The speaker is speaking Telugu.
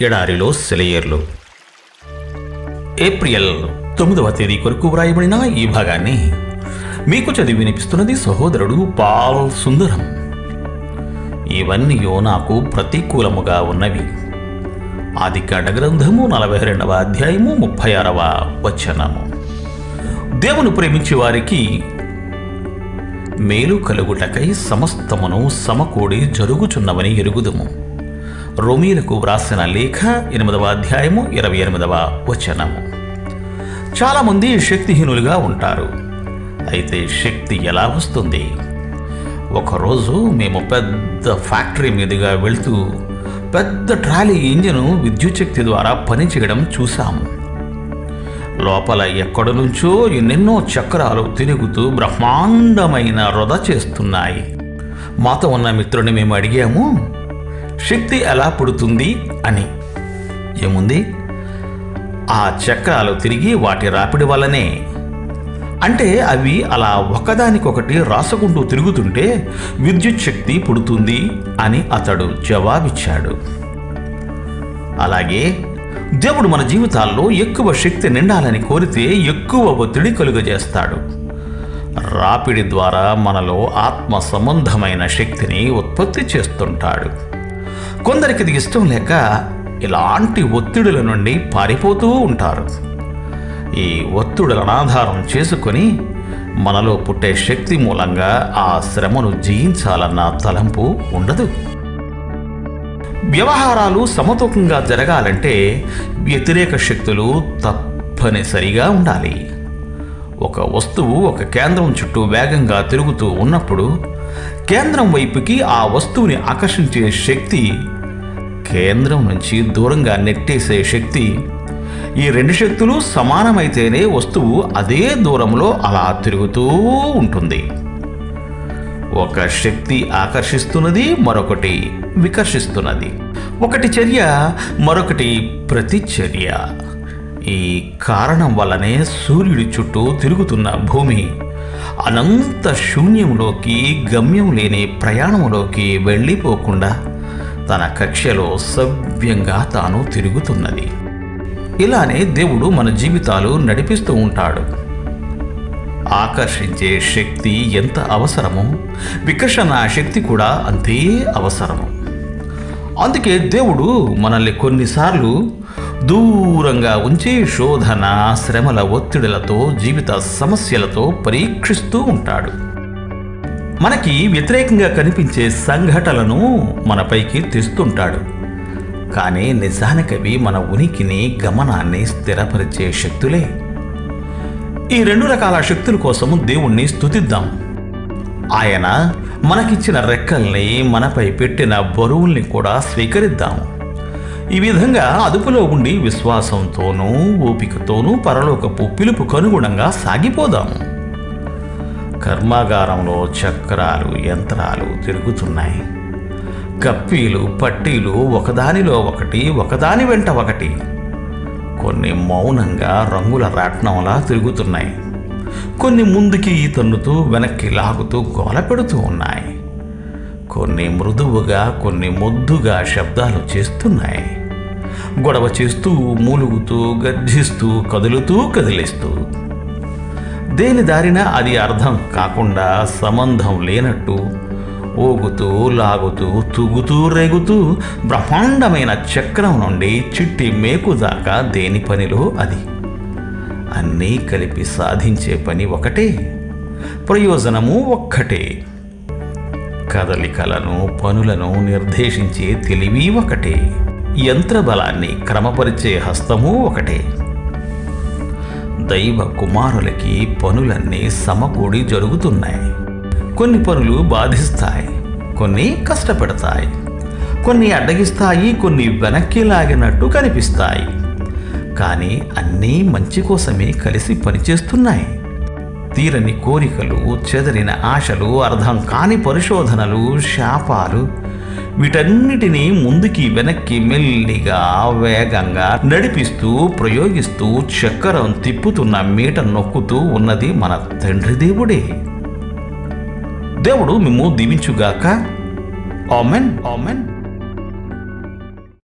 ఎడారిలో సెలయేర్లు. ఏప్రిల్ తొమ్మిదవ తేదీ కొరకు వ్రాయబడిన ఈ భాగాన్ని మీకు చదివి వినిపిస్తున్నది సహోదరుడు పాల్ సుందరం. ఇవన్నీ నాకు ప్రతికూలముగా ఉన్నవి. ఆది గ్రంథము నలభై రెండవ అధ్యాయము ముప్పై ఆరవ వచనము. దేవుని ప్రేమించే వారికి మేలు కలుగుటకై సమస్తమును సమకూడి జరుగుచున్నవని ఎరుగుదుము. రోమీలకు వ్రాసిన లేఖ ఎనిమిదవ అధ్యాయము ఇరవై ఎనిమిదవ వచనము. చాలామంది శక్తిహీనులుగా ఉంటారు. అయితే శక్తి ఎలా వస్తుంది? ఒకరోజు మేము పెద్ద ఫ్యాక్టరీ మీదుగా వెళ్తూ పెద్ద ట్రాలీ ఇంజిన్ విద్యుత్ శక్తి ద్వారా పనిచేయడం చూశాము. లోపల ఎక్కడి నుంచో ఎన్నెన్నో చక్రాలు తిరుగుతూ బ్రహ్మాండమైన వృధ చేస్తున్నాయి. మాతో ఉన్న మిత్రుని మేము అడిగాము శక్తి ఎలా పుడుతుంది అని. ఏముంది? ఆ చక్రాలు తిరిగి వాటి రాపిడి వల్లనే. అంటే అవి అలా ఒకదానికొకటి రాసుకుంటూ తిరుగుతుంటే విద్యుత్ శక్తి పుడుతుంది అని అతడు జవాబిచ్చాడు. అలాగే దేవుడు మన జీవితాల్లో ఎక్కువ శక్తి నిండాలని కోరితే ఎక్కువ ఒత్తిడి కలుగజేస్తాడు. రాపిడి ద్వారా మనలో ఆత్మ సంబంధమైన శక్తిని ఉత్పత్తి చేస్తుంటాడు. కొందరికి ఇది ఇష్టం లేక ఇలాంటి ఒత్తిడుల నుండి పారిపోతూ ఉంటారు. ఈ ఒత్తిడులను ఆధారం చేసుకొని మనలో పుట్టే శక్తి మూలంగా ఆ శ్రమను జయించాలన్న తలంపు ఉండదు. వ్యవహారాలు సమతూకంగా జరగాలంటే వ్యతిరేక శక్తులు తప్పనిసరిగా ఉండాలి. ఒక వస్తువు ఒక కేంద్రం చుట్టూ వేగంగా తిరుగుతూ ఉన్నప్పుడు కేంద్రం వైపుకి ఆ వస్తువుని ఆకర్షించే శక్తి కేంద్రం నుంచి దూరంగా నెట్టేసే శక్తి ఈ రెండు శక్తులు సమానమైతేనే వస్తువు అదే దూరంలో అలా తిరుగుతూ ఉంటుంది. ఒక శక్తి ఆకర్షిస్తున్నది మరొకటి వికర్షిస్తున్నది. ఒకటి చర్య మరొకటి ప్రతిచర్య. ఈ కారణం వల్లనే సూర్యుడి చుట్టూ తిరుగుతున్న భూమి అనంత శూన్యంలోకి గమ్యం లేని ప్రయాణంలోకి వెళ్ళిపోకుండా తన కక్షలో సవ్యంగా తాను తిరుగుతున్నది. ఇలానే దేవుడు మన జీవితాలు నడిపిస్తూ ఉంటాడు. ఆకర్షించే శక్తి ఎంత అవసరమో వికర్షణ శక్తి కూడా అంతే అవసరము. అందుకే దేవుడు మనల్ని కొన్నిసార్లు దూరంగా ఉంచి శోధన శ్రమల ఒత్తిడులతో జీవిత సమస్యలతో పరీక్షిస్తూ ఉంటాడు. మనకి వ్యతిరేకంగా కనిపించే సంఘటనలను మనపైకి తెస్తుంటాడు కానీ నిజానికవి మన ఉనికిని గమనాన్ని స్థిరపరిచే శక్తులే. ఈ రెండు రకాల శక్తుల కోసం దేవుణ్ణి స్థుతిద్దాం ఆయన మనకిచ్చిన రెక్కల్ని మనపై పెట్టిన బరువుల్ని కూడా స్వీకరిద్దాం. ఈ విధంగా అదుపులో ఉండి విశ్వాసంతోనూ ఓపికతోనూ పరలోకపు పిలుపు కనుగుణంగా సాగిపోదాము కర్మాగారంలో చక్రాలు యంత్రాలు తిరుగుతున్నాయి. కప్పీలు పట్టీలు ఒకదానిలో ఒకటి ఒకదాని వెంట ఒకటి. కొన్ని మౌనంగా రంగుల రాట్నంలా తిరుగుతున్నాయి. కొన్ని ముందుకి తన్నుతూ వెనక్కి లాగుతూ గోల పెడుతూ ఉన్నాయి. కొన్ని మృదువుగా కొన్ని ముద్దుగా శబ్దాలు చేస్తున్నాయి. గొడవ చేస్తూ మూలుగుతూ గర్జిస్తూ కదులుతూ కదిలిస్తూ. దేని దారిన అది అర్థం కాకుండా సంబంధం లేనట్టు ఊగుతూ లాగుతూ తూగుతూ రేగుతూ బ్రహ్మాండమైన చక్రం నుండి చిట్టి మేకు దాకా దేని పనిలో అది? అన్నీ కలిపి సాధించే పని ఒకటే. ప్రయోజనము ఒక్కటే. కదలికలను పనులను నిర్దేశించే తెలివి ఒకటే. యంత్రబలాన్ని క్రమపరిచే హస్తము ఒకటే. దైవ కుమారులకి పనులన్నీ సమకూడి జరుగుతున్నాయి. కొన్ని పనులు బాధిస్తాయి కొన్ని కష్టపెడతాయి. కొన్ని అడ్డగిస్తాయి కొన్ని వెనక్కి లాగినట్టు కనిపిస్తాయి. కానీ అన్నీ మంచి కోసమే కలిసి పనిచేస్తున్నాయి. తీరని కోరికలు చెదరిన ఆశలు అర్థం కాని పరిశోధనలు శాపాలు వీటన్నిటినీ ముందుకి వెనక్కి మెల్లిగా వేగంగా నడిపిస్తూ ప్రయోగిస్తూ చక్రం తిప్పుతున్న మీట నొక్కుతూ ఉన్నది మన తండ్రి దేవుడే. దేవుడు మిమ్ము దీవించుగాక. ఆమెన్. ఆమెన్.